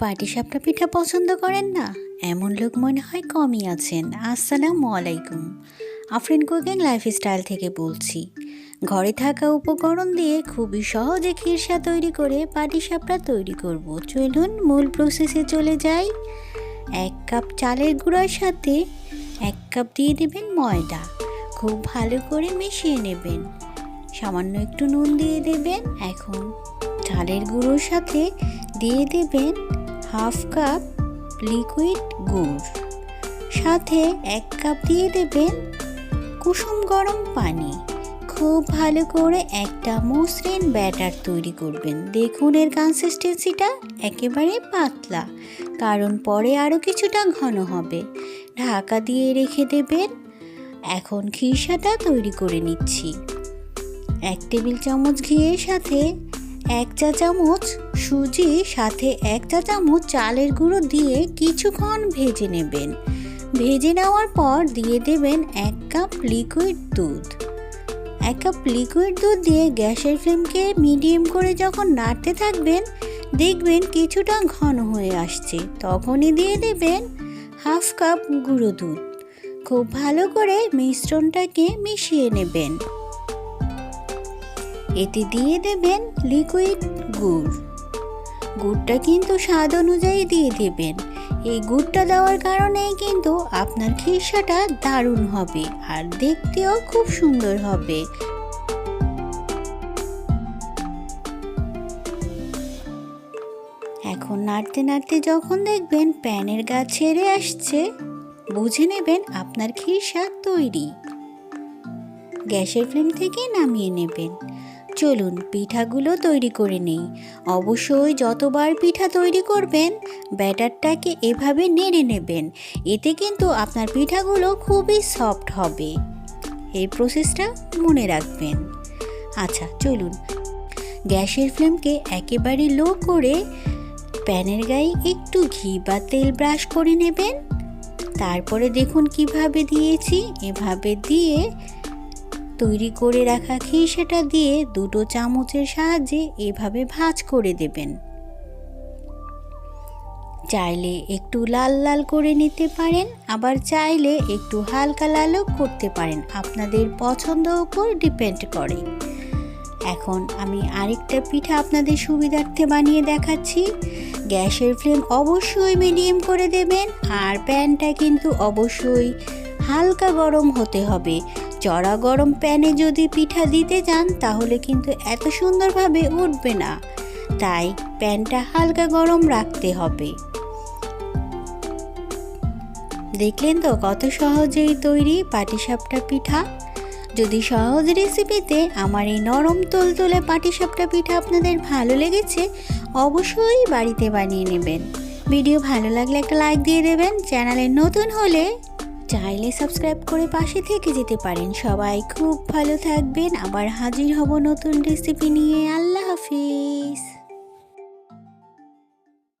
পাটিসাপটা পিঠা পছন্দ করেন না? এমন লোক মনে হয় কমই আছেন। আসসালামু আলাইকুম। আফরিন কুকিং লাইফস্টাইল থেকে বলছি, ঘরে থাকা উপকরণ দিয়ে খুবই সহজে খিরসা তৈরি করে পাটিসাপটা তৈরি করব। চলুন মূল প্রসেসে চলে যাই। এক কাপ চালের গুঁড়ার সাথে এক কাপ দিয়ে দেবেন ময়দা। খুব ভালো করে মিশিয়ে নেবেন। সামান্য একটু নুন দিয়ে দেবেন। এখন চালের গুঁড়োর সাথে দিয়ে দেবেন হাফ কাপ লিকুইড গুড়। সাথে এক কাপ দিয়ে দেবেন কুসুম গরম পানি। খুব ভালো করে একটা মসৃণ ব্যাটার তৈরি করবেন। দেখুন, এর কনসিস্টেন্সিটা একেবারে পাতলা, কারণ পরে আরও কিছুটা ঘন হবে। ঢাকা দিয়ে রেখে দেবেন। এখন খিরসাটা তৈরি করে নিচ্ছি। এক টেবিল চামচ ঘিয়ের সাথে এক চা চামচ সুজি, সাথে এক চা চামচ চালের গুঁড়ো দিয়ে কিছুক্ষণ ভেজে নেবেন। ভেজে নেওয়ার পর দিয়ে দেবেন এক কাপ লিকুইড দুধ। এক কাপ লিকুইড দুধ দিয়ে গ্যাসের ফ্লেমকে মিডিয়াম করে যখন নাড়তে থাকবেন, দেখবেন কিছুটা ঘন হয়ে আসছে। তখনই দিয়ে দেবেন হাফ কাপ গুঁড়ো দুধ। খুব ভালো করে মিশ্রণটাকে মিশিয়ে নেবেন। এতে দিয়ে দেবেন লিকুইড গুড়। গুড়টা কিন্তু স্বাদ অনুযায়ী দিয়ে দেবেন। এই গুড়টা দেওয়ার কারণে কিন্তু আপনার খিরসাটা দারুণ হবে আর দেখতেও খুব সুন্দর হবে। এখন নাড়তে নাড়তে যখন দেখবেন প্যানের গা ছেড়ে আসছে, বুঝে নেবেন আপনার খিরসা তৈরি। গ্যাসের ফ্লেম থেকে নামিয়ে নেবেন। চলুন পিঠাগুলো তৈরি করে নেই। অবশ্যই যতবার পিঠা তৈরি করবেন, ব্যাটারটাকে এভাবে নেড়ে নেবেন। এতে কিন্তু আপনার পিঠাগুলো খুবই সফট হবে। এই প্রসেসটা মনে রাখবেন। আচ্ছা চলুন। গ্যাসের ফ্লেমকে একেবারে লো করে প্যানের গায়ে একটু ঘি বা তেল ব্রাশ করে নেবেন। তারপরে দেখুন কীভাবে দিয়েছি। এভাবে দিয়ে তৈরি করে রাখা খিরসাটা দিয়ে দুটো চামচের সাহায্যে এভাবে ভাঁজ করে দেবেন। চাইলে একটু লাল লাল করে নিতে পারেন, আবার চাইলে একটু হালকা লালও করতে পারেন। আপনাদের পছন্দ উপর ডিপেন্ড করে। এখন আমি আরেকটা পিঠা আপনাদের সুবিধার্থে বানিয়ে দেখাচ্ছি। গ্যাসের ফ্লেম অবশ্যই মিডিয়াম করে দেবেন, আর প্যানটা কিন্তু অবশ্যই হালকা গরম হতে হবে। চড়া গরম প্যানে যদি পিঠা দিতে যান, তাহলে কিন্তু এত সুন্দরভাবে উঠবে না। তাই প্যানটা হালকা গরম রাখতে হবে। দেখলেন তো কত সহজেই তৈরি পাটিসাপটা পিঠা? যদি সহজ রেসিপিতে আমার এই নরম তোলতোলে পাটিসাপটা পিঠা আপনাদের ভালো লেগেছে, অবশ্যই বাড়িতে বানিয়ে নেবেন। ভিডিও ভালো লাগলে একটা লাইক দিয়ে দেবেন। চ্যানেলে নতুন হলে চাইলে সাবস্ক্রাইব করে পাশে থেকে যেতে পারেন। সবাই খুব ভালো থাকবেন। আবার হাজির হব নতুন রেসিপি নিয়ে। আল্লাহ হাফিজ।